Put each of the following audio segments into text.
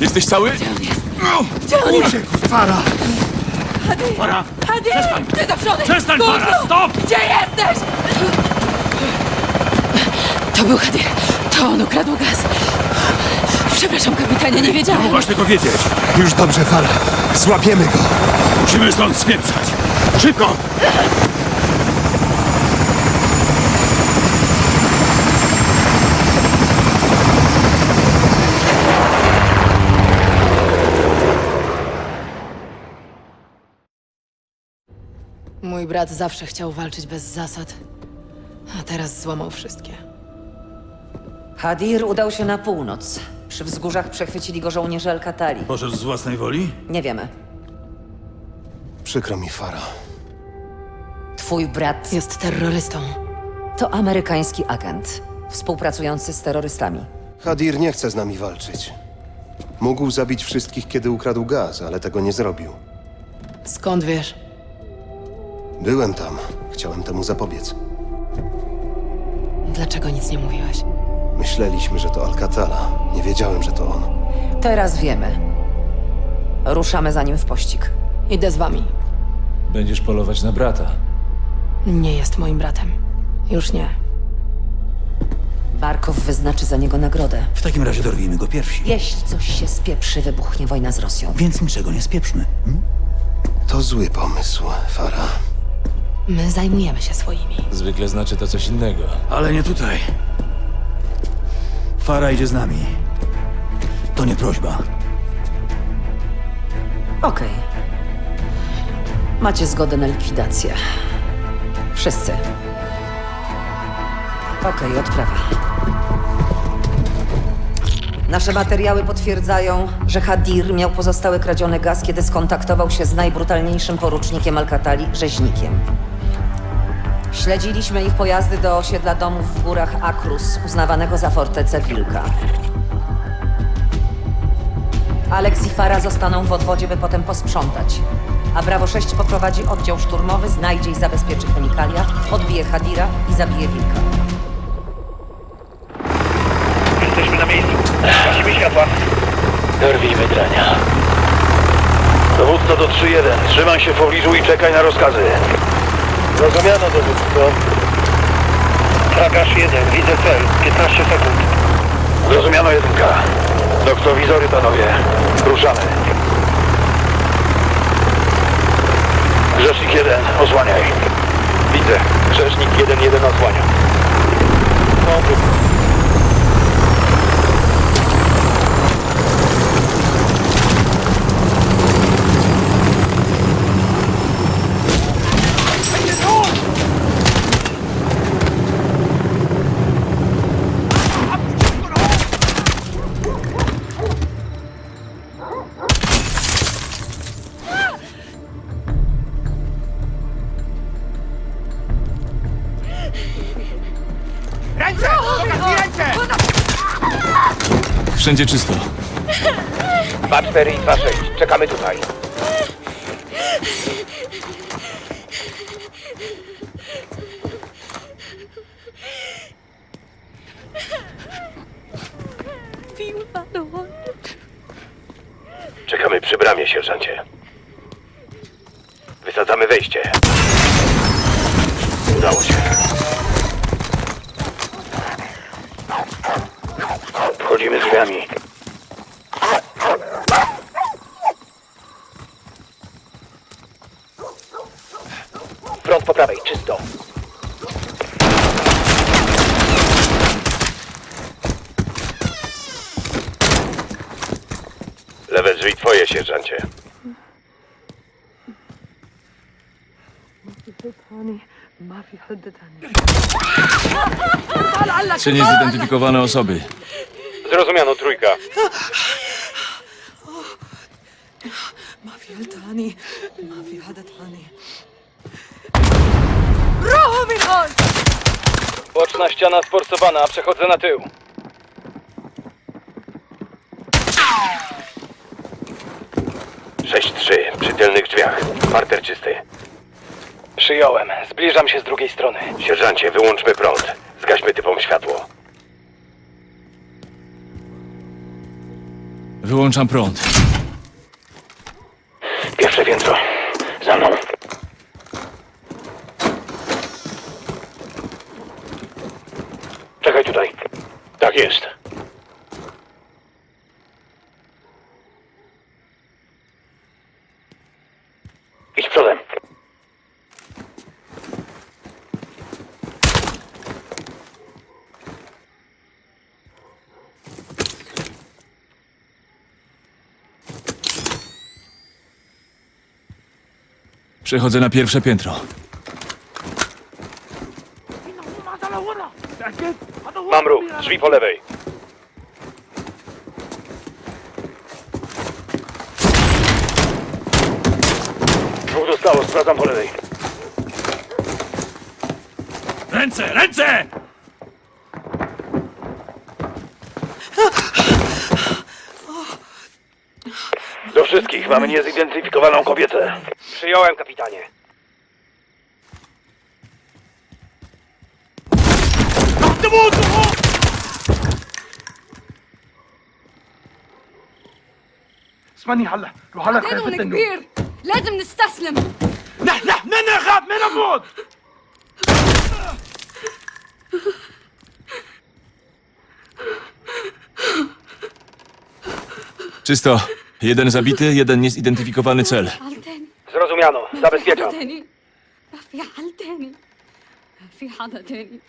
Jesteś cały? Gdzie on jest? Uciekł, para! Hadi! Para! Hadi! Przestań! Ty! Przestań, Tu, Para! Stop! Gdzie jesteś? To był Hadir. To on ukradł gaz. Przepraszam, kapitanie, nie wiedziałem. Mogłaś tego wiedzieć. Już dobrze, Fala. Złapiemy go. Musimy stąd spieprzać. Szybko! Mój brat zawsze chciał walczyć bez zasad, a teraz złamał wszystkie. Hadir udał się na północ. Przy wzgórzach przechwycili go żołnierze Al-Katali. Poszedł z własnej woli? Nie wiemy. Przykro mi, Fara. Twój brat Jest terrorystą. to amerykański agent, współpracujący z terrorystami. Hadir nie chce z nami walczyć. Mógł zabić wszystkich, kiedy ukradł gaz, ale tego nie zrobił. Skąd wiesz? Byłem tam. Chciałem temu zapobiec. Dlaczego nic nie mówiłaś? Myśleliśmy, że to Alcatala. Nie wiedziałem, że to on. Teraz wiemy. Ruszamy za nim w pościg. Idę z wami. Będziesz polować na brata. Nie jest moim bratem. Już nie. Barkow wyznaczy za niego nagrodę. W takim razie dorwijmy go pierwsi. Jeśli coś się spieprzy, wybuchnie wojna z Rosją. Więc niczego nie spieprzmy. Hm? To zły pomysł, Fara. My zajmujemy się swoimi. Zwykle znaczy to coś innego. Ale nie tutaj. Fara idzie z nami. To nie prośba. Okej. Macie zgodę na likwidację. Wszyscy. Okej, odprawa. Nasze materiały potwierdzają, że Hadir miał pozostały kradziony gaz, kiedy skontaktował się z najbrutalniejszym porucznikiem Alcatali, rzeźnikiem. Śledziliśmy ich pojazdy do osiedla domów w górach Akrus, uznawanego za fortecę Wilka. Alex i Fara zostaną w odwodzie, by potem posprzątać. A Bravo 6 poprowadzi oddział szturmowy, znajdzie i zabezpieczy chemikalia, odbije Hadira i zabije Wilka. Jesteśmy na miejscu. Gasimy światła. Dorwijmy drania. Dowódco do 3-1. Trzymaj się w pobliżu i czekaj na rozkazy. Rozumiano, dowódco. Tragasz 1. Widzę cel. 15 sekund. Zrozumiano jedynka. Doktowizory, panowie. Ruszamy. Grzesznik 1. Osłaniaj. Widzę. Grzesznik 1-1 osłania. Wszędzie czysto. 2-4 i 2-6. Czekamy tutaj. Czekamy przy bramie, sierżancie. Front po prawej, czysto. Lewe drzwi twoje, sierżancie. Trzy niezidentyfikowane osoby. Zrozumiano, trójka. ما في هلتاني ما في حدا تاني Boczna ściana sforcowana, przechodzę na tył. Sześć trzy, przy tylnych drzwiach. Parter czysty. Przyjąłem. Zbliżam się z drugiej strony. Sierżancie, wyłączmy prąd. Zgaśmy typom światło. Wyłączam prąd. Pierwsze piętro. Za mną. Czekaj tutaj. Tak jest. Idź przodem. Przechodzę na pierwsze piętro. Mam ruch. Drzwi po lewej. Dwóch dostało. Sprawdzam po lewej. Ręce, ręce! Do wszystkich. Mamy niezidentyfikowaną kobietę. Przyjąłem, kapitanie. اسمعني هلا روح هلا دينهم خربت النور كبير لازم نستسلم نحن من نخاف من نموت Czysto. Jeden zabity, jeden niezidentyfikowany cel. حل تاني Zrozumiano. ما في Zabezpieczam. حدا تاني ما في حل تاني ما في حدا تاني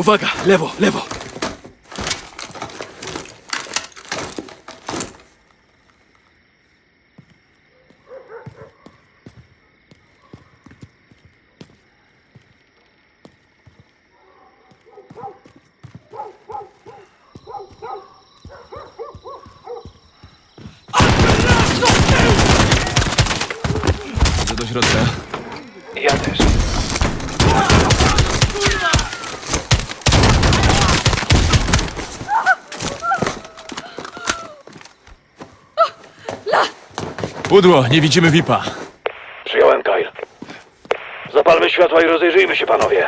Uwaga, lewo, lewo. Idę do środka. Ja też. Pudło, nie widzimy VIP-a. Przyjąłem, Kyle. Zapalmy światła i rozejrzyjmy się, panowie.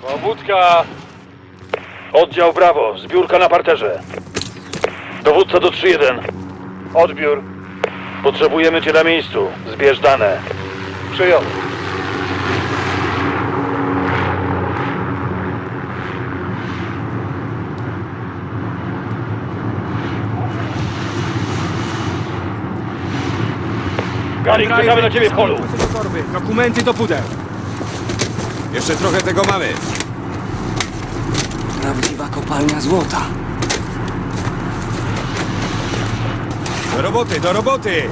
Powódka! Oddział Brawo, zbiórka na parterze. Dowódca do 3-1. Odbiór. Potrzebujemy cię na miejscu. Zbierz dane. Przyjął. Garik, czekamy na ciebie w polu. Dokumenty do pudeł. Jeszcze trochę tego mamy. Prawdziwa kopalnia złota. Do roboty, do roboty!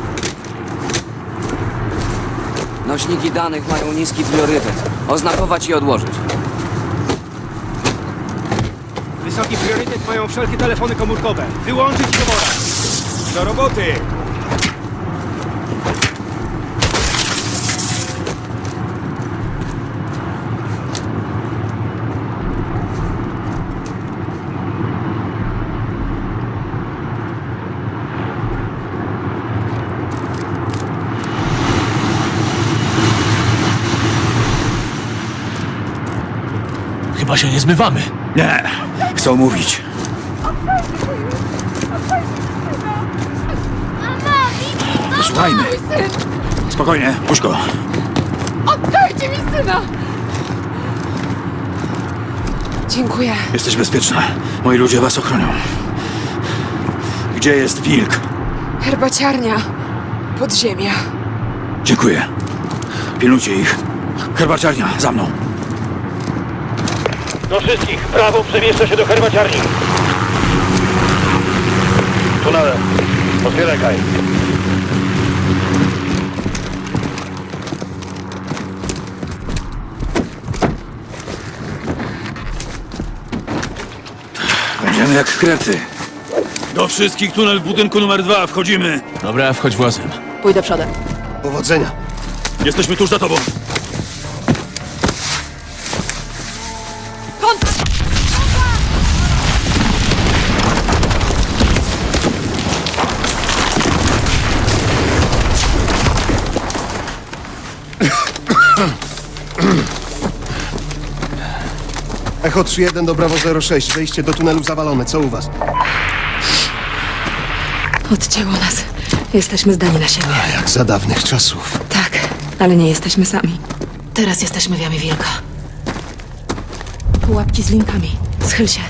Nośniki danych mają niski priorytet. Oznakować i odłożyć. Wysoki priorytet mają wszelkie telefony komórkowe. Wyłączyć i wyborać. Do roboty! Chyba się nie zmywamy. Nie, chcą mówić. Posłuchajmy. Spokojnie, puść go. Oddajcie mi syna! Dziękuję. Jesteś bezpieczna. Moi ludzie was ochronią. Gdzie jest wilk? Herbaciarnia. Podziemia. Dziękuję. Pilnujcie ich. Herbaciarnia, za mną. Do wszystkich, prawo przemieszcza się do herbaciarni. tunelem. Otwieraj kaj. Będziemy jak krety. Do wszystkich tunel w budynku numer dwa, wchodzimy. Dobra, wchodź włazem. Pójdę przodem. Powodzenia. Jesteśmy tuż za tobą. Echo 3-1 do Bravo 06. Wejście do tunelu zawalone. Co u was? Odcięło nas. Jesteśmy zdani na siebie. Jak za dawnych czasów. Tak, ale nie jesteśmy sami. Teraz jesteśmy w jamie wilka. Pułapki z linkami. Schyl się.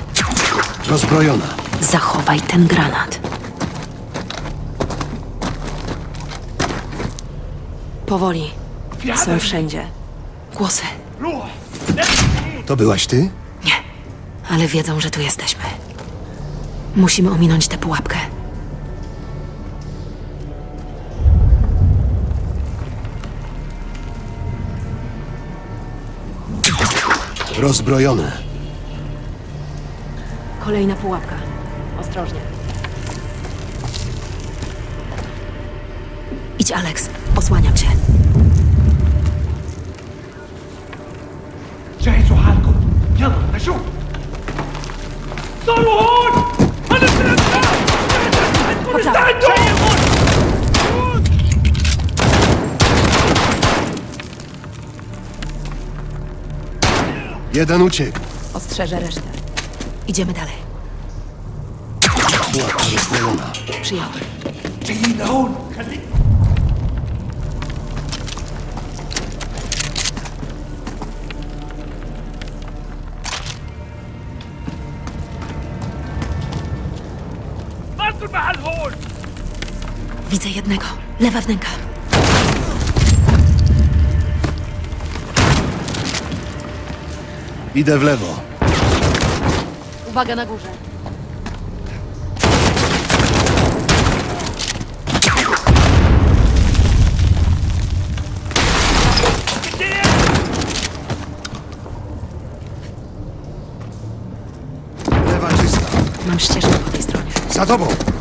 Rozbrojona. Zachowaj ten granat. Powoli. Są wszędzie. Głosy. To byłaś ty? Nie. Ale wiedzą, że tu jesteśmy. Musimy ominąć tę pułapkę. Rozbrojone. Kolejna pułapka. Ostrożnie. Idź, Alex. Osłaniam cię. جهزوا حالكم يلا نشوف Saruhan! Han är stressad! Kommissarien Tjejen! Jeden uciekł. Ostrzeżę resztę. Idziemy dalej. Była to rozstrzelona. Przyjąłem. Czyli on! Widzę jednego. Lewa wnęka. Idę w lewo. Uwaga na górze. Lewa czysta. Mam ścieżkę po tej stronie. Za tobą.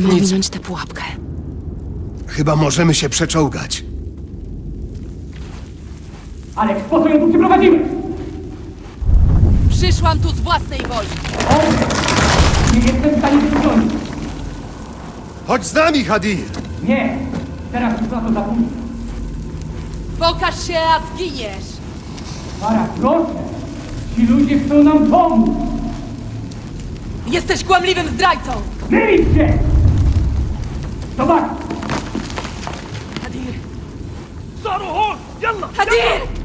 Musimy ominąć tę pułapkę. Chyba możemy się przeczołgać. Alex, po co ją tu przyprowadziłeś? Przyszłam tu z własnej woli. Nie jestem w stanie wyciągnąć. Chodź z nami, Hadir! Nie, teraz już na to za późno. Pokaż się, a zginiesz. Para, proszę. Ci ludzie chcą nam pomóc. Jesteś kłamliwym zdrajcą. Mylić się! تمام هدير. صاروا هون. يلا. هدير! يلا.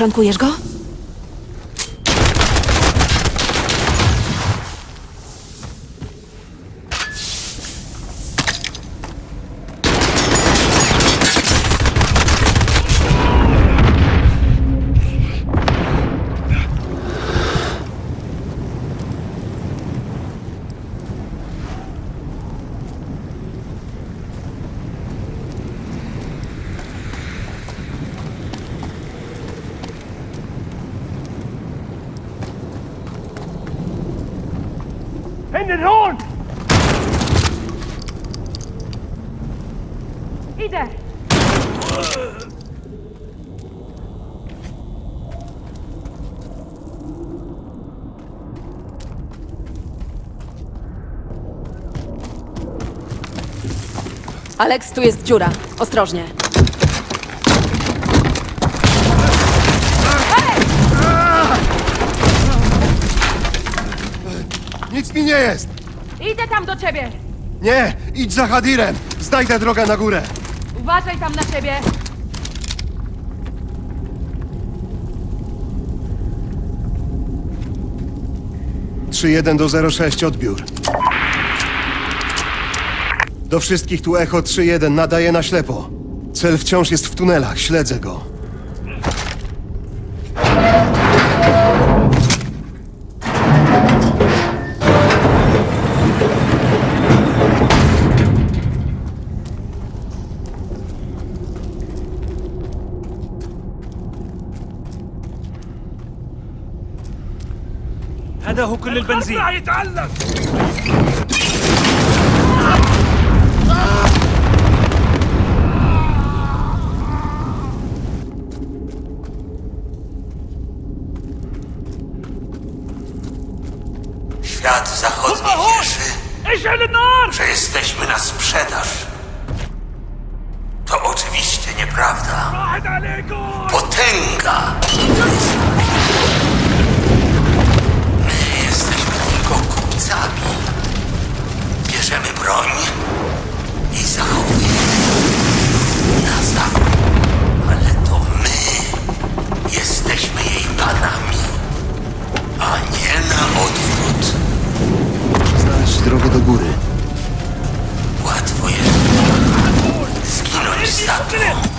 Ofrankujesz go? Idę! Alex, tu jest dziura. Ostrożnie. Nic mi nie jest! Idę tam do ciebie! Nie! Idź za Hadirem! Znajdę drogę na górę! Uważaj tam na siebie! Trzy jeden do 06 odbiór. Do wszystkich tu Echo 3-1 nadaje na ślepo. Cel wciąż jest w tunelach, śledzę go. هذا هو كل البنزين Świat że jesteśmy na sprzedaż. To oczywiście nieprawda. Potęga! Zginąć za to, w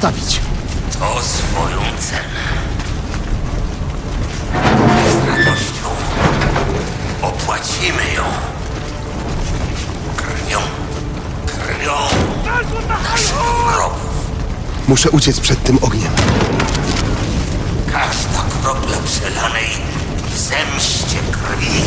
Podstawić. To swoją cenę. Z radością opłacimy ją. Krwią, krwią naszych wrogów. Muszę uciec przed tym ogniem. Każda kropla przelanej w zemście krwi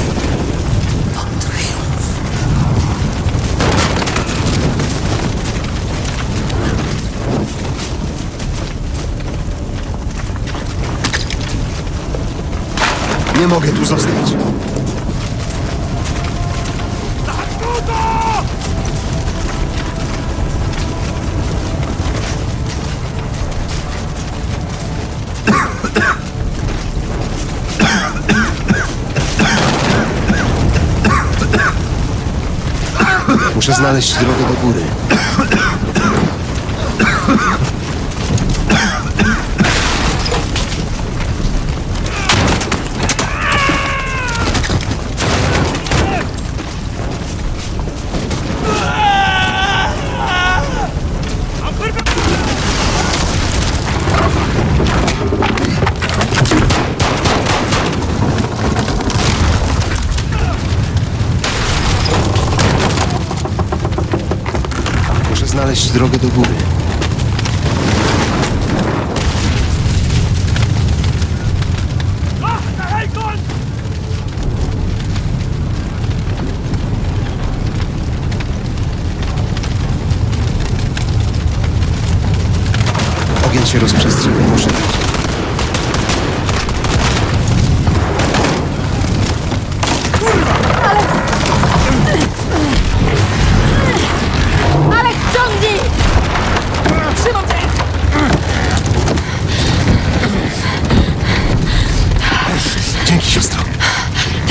Nie mogę tu zostać. Muszę znaleźć drogę do góry. Drogę do góry. Ogień się rozprzestrzenia, muszę iść.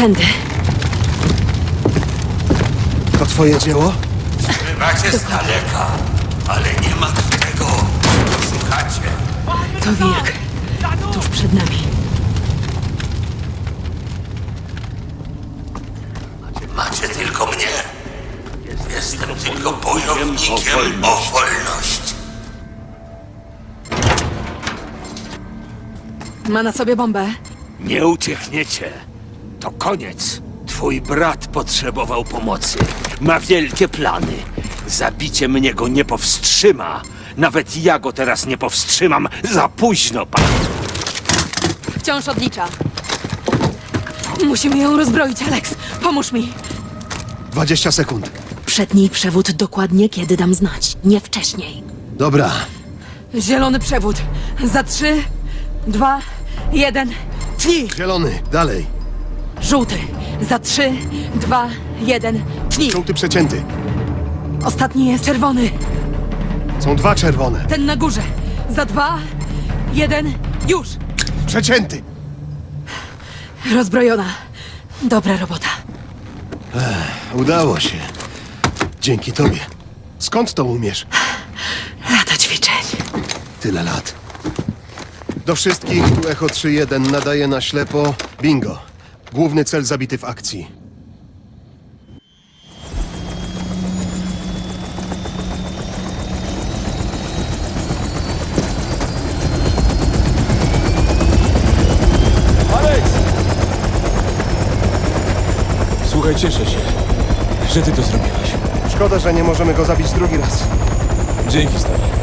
Tędy. To twoje dzieło? Bywacie z daleka, ale nie ma tu tego, szukacie. To wilk. Tuż przed nami. Macie tylko mnie. Jestem tylko bojownikiem o wolność. Ma na sobie bombę. Nie uciekniecie. To koniec. Twój brat potrzebował pomocy. Ma wielkie plany. Zabicie mnie go nie powstrzyma. Nawet ja go teraz nie powstrzymam. Za późno, pan. Wciąż odlicza. Musimy ją rozbroić, Alex. Pomóż mi. 20 sekund. Przedniej przewód dokładnie kiedy dam znać. Nie wcześniej. Dobra, Zielony przewód. Za trzy, dwa, jeden. Tnij! zielony, dalej. Żółty. Za trzy, dwa, jeden. Tnij! Żółty przecięty. Ostatni jest czerwony. Są dwa czerwone. Ten na górze. Za dwa, jeden. Już! Przecięty. Rozbrojona. Dobra robota. Udało się. Dzięki tobie. Skąd to umiesz? Lata ćwiczeń. Tyle lat. Do wszystkich, tu Echo 3.1 nadaje na ślepo. Bingo. Główny cel zabity w akcji. Alex! Słuchaj, cieszę się, że ty to zrobiłeś. Szkoda, że nie możemy go zabić drugi raz. Dzięki, stary.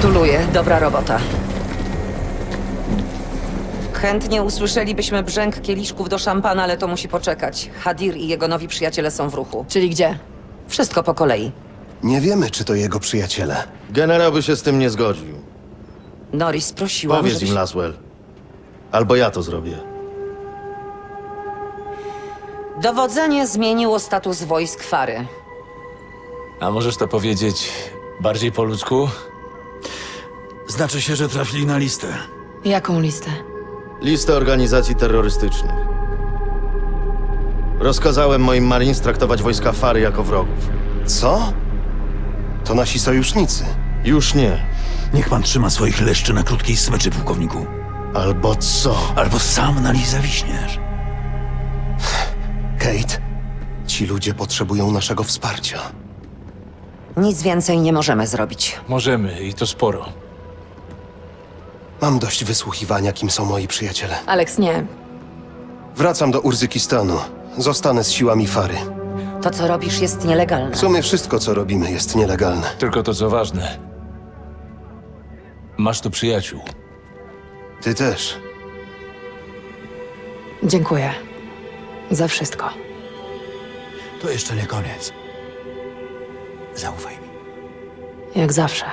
Gratuluję, dobra robota. Chętnie usłyszelibyśmy brzęk kieliszków do szampana, ale to musi poczekać. Hadir i jego nowi przyjaciele są w ruchu. Czyli gdzie? Wszystko po kolei. Nie wiemy, czy to jego przyjaciele. Generał by się z tym nie zgodził. Norris prosiłam, Powiedz żebyś... im, Laswell. Albo ja to zrobię. Dowodzenie zmieniło status wojsk Fary. A możesz to powiedzieć bardziej po ludzku? Znaczy się, że trafili na listę. Jaką listę? Listę organizacji terrorystycznych. Rozkazałem moim Marines traktować wojska Fary jako wrogów. Co? To nasi sojusznicy. Już nie. Niech pan trzyma swoich leszczy na krótkiej smyczy, pułkowniku. Albo co? Albo sam na nich zawiśniesz. Kate, ci ludzie potrzebują naszego wsparcia. Nic więcej nie możemy zrobić. Możemy i to sporo. Mam dość wysłuchiwania, kim są moi przyjaciele. Alex, nie. Wracam do Urzykistanu. Zostanę z siłami Fary. To, co robisz, jest nielegalne. W sumie wszystko, co robimy, jest nielegalne. Tylko to, co ważne. Masz tu przyjaciół. Ty też. Dziękuję. Za wszystko. To jeszcze nie koniec. Zaufaj mi. Jak zawsze.